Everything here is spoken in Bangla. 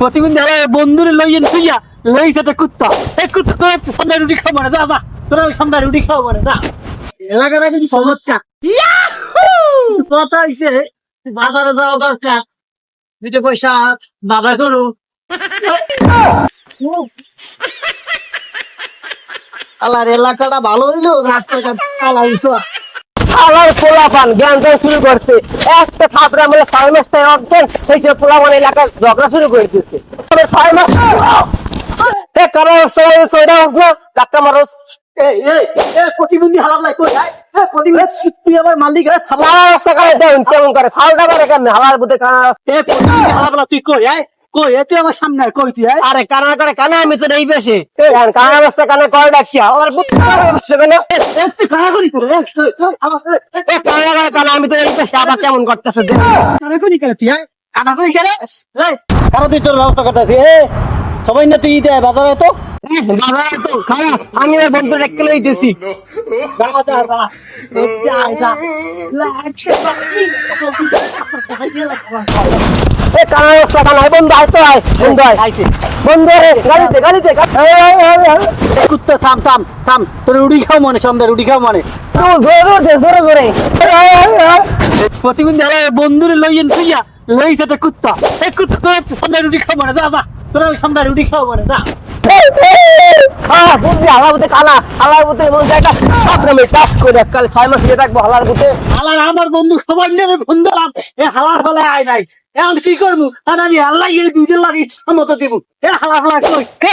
প্রতিদিন ধরে বন্ধুরে লইয়েন তুইয়া লইছে তো কুত্তা। এই কুত্তা তোর সন্ধ্যা রুটি খাব না যা যা। তোরা সন্ধ্যা রুটি খাব না যা। এলাকাটা কিছু সমস্যা কথা হইছে বাজারে যাওয়া দরকার। দুটো পয়সা বাবা করু। আলার এলাকাটা ভালো হইল রাস্তাঘাট পালা হইছো পোলাপান জ্ঞান জ্ঞান শুরু করছে। একটা থাপড়া মানে ছয় মাস তাই অজ্ঞান সব পোলাপান এলাকায় ঝগড়া শুরু করে দিচ্ছে ছয় মাস এ কারও ছয়টা মাস না চারটা মারো। এই এই এই প্রতিবন্ধী হালাম লাই কই? আয় এই প্রতিবন্ধী তুই আমার মালিক কই এ তুই আমার সামনে আয়, কই তুই আয়? আরে কানা করে কানা আমি তো নেই বেশি। কানা রাস্তা কানে কয় ডাকছি কানা করি কানা করে কানা আমি তো এই বেশি আবার কেমন করতেছে কানা করি করে তুই কানা করি করে এই তুই তোর ব্যবস্থা করতেছি এ সবাই না তুই দে বাজারে তো। এ, এ থাম থাম থাম তোর রুটি খাও মনে সন্ধ্যা রুটি খাও মনে জোরে জোরে জোরে জোরে বন্ধুরে লইয়েন তুইয়া লইছে কুত্তা এই কুত্তা সন্ধ্যা রুটি খাও মনে যা যা তোরা সন্ধ্যা রুটি খাও মনে যা হ্যাঁ হালার নামে কাল ছয় মাস দিয়ে থাকব হালার বুতে হালার আমার বন্ধু সবার নেবে ফোন এ হালার হলে আয় নাই। এখন কি করব? আল্লাহ দুইজন লাগি মতো দিব। এ হালার হালা কই এ